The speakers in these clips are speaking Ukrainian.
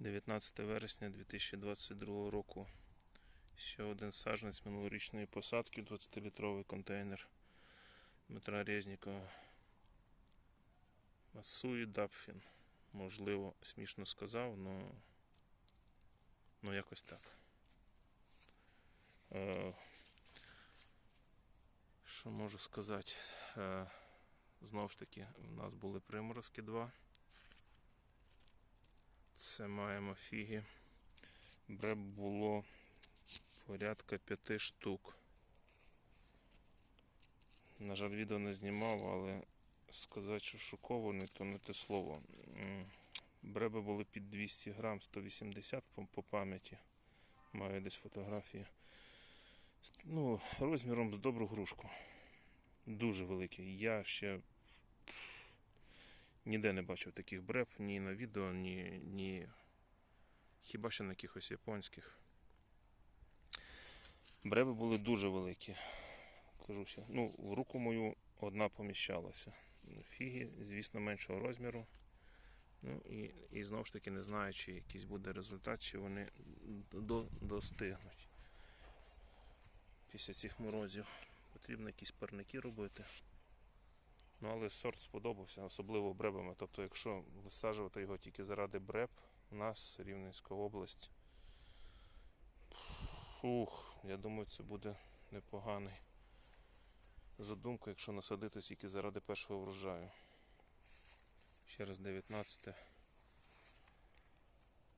19 вересня 2022 року. Ще один саджанець минулорічної посадки, 20-літровий контейнер Дмитра Резнікова. Масуї Дапфін. Можливо, смішно сказав, але ну, якось так. Е, що можу сказати? Е, знову ж таки, в нас були приморозки два. Це маємо фіги. Бреб було порядка п'яти штук. На жаль, відео не знімав, але сказати, що шокований, то не те слово. Бреби були під 200 грам, 180 по, пам'яті. Маю десь фотографії. Ну, розміром з добру грушку. Дуже великий. Я ще Ніде не бачив таких бреб, ні на відео, ні, ні хіба що на якихось японських. Бреби були дуже великі. Кажуся. Ну, в руку мою одна поміщалася. Фіги, звісно, меншого розміру. Ну і, і знову ж таки не знаю, чи якийсь буде результат, чи вони до, достигнуть. Після цих морозів потрібно якісь парники робити. Ну, але сорт сподобався, особливо бребами. Тобто, якщо висаджувати його тільки заради бреб, у нас Рівненська область. Ух, я думаю, це буде непоганий задумка, якщо насадити тільки заради першого врожаю. Ще раз 19.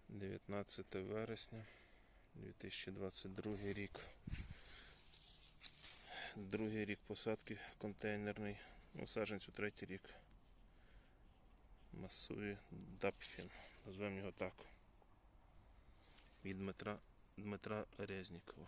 19 вересня 2022 рік. Другий рік посадки контейнерний. Ну, третій рік. Масує Дапфін. Назвемо його так. Від Дмитра, Дмитра Резнікова.